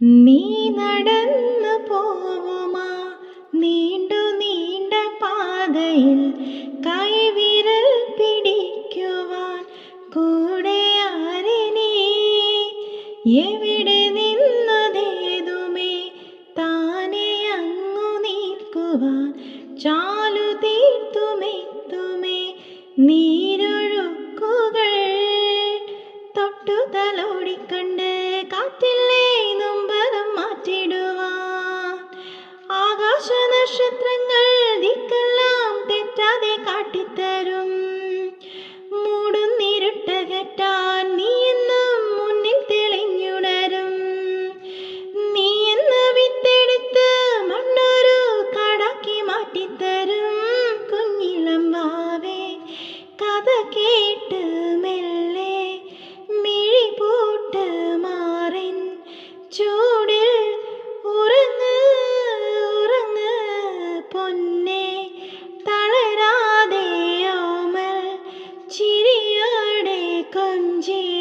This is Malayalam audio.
നീ നടന്നു പോവുമാ നീണ്ടു നീണ്ട പാതയിൽ കൈവിരൽ പിടിക്കുവാൻ കൂടെ ആരനേ എവിടെ നിന്നതേതുമേ? താനെ അങ്ങു നീക്കുവാൻ ചാലു തീർത്തുമെത്തുമേ. നീരൊഴുക്കുകൾ തൊട്ടുതലോടിക്കണ്ട ആകാശനക്ഷത്രങ്ങൾ ദിക്കെല്ലാം തെറ്റാതെ കാട്ടിത്തരും. മൂടുന്നിരുട്ടകറ്റാൻ നീ എന്നും മുന്നിൽ തെളിഞ്ഞുണരും. നീ എന്ന വിത്തെടുത്ത് മണ്ണൊരു കടാക്കി മാറ്റിത്തരും. കുഞ്ഞിളം വാവേ കഥ കേട്ട് 更近